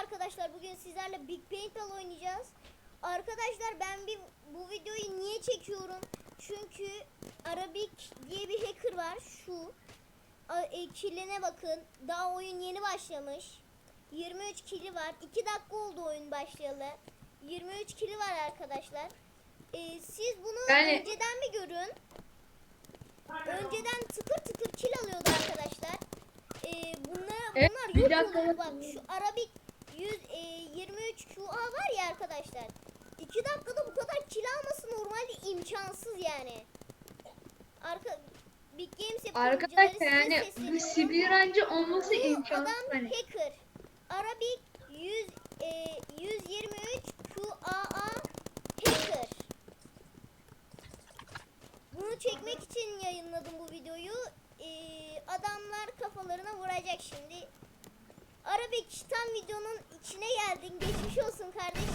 arkadaşlar. Bugün sizlerle Big Paintball oynayacağız. Arkadaşlar ben bir bu videoyu niye çekiyorum? Çünkü Arabik diye bir hacker var. Şu. E, killine bakın. Daha oyun yeni başlamış. 23 kili var. 2 dakika oldu oyun başlayalı. 23 kili var arkadaşlar. E, siz bunu Yani- önceden mi görün? Önceden tıkır tıkır kil alıyordu arkadaşlar. Ee, bunlar, Evet, bunlar bir yok dakika. oluyor. Bak şu Arabik 100, e, 23 QA var ya arkadaşlar. 2 dakikada bu kadar kil alması normalde imkansız yani. Arka Big Games Arkadaşlar yani bu speedruncı olması Bu imkansız. adam Hani. hacker. Arabik 100 e, 123 QAA hacker. Bunu çekmek için yayınladım bu videoyu. Ee, adamlar kafalarına vuracak şimdi. Arabik tam videonun içine geldin. Geçmiş olsun kardeşim.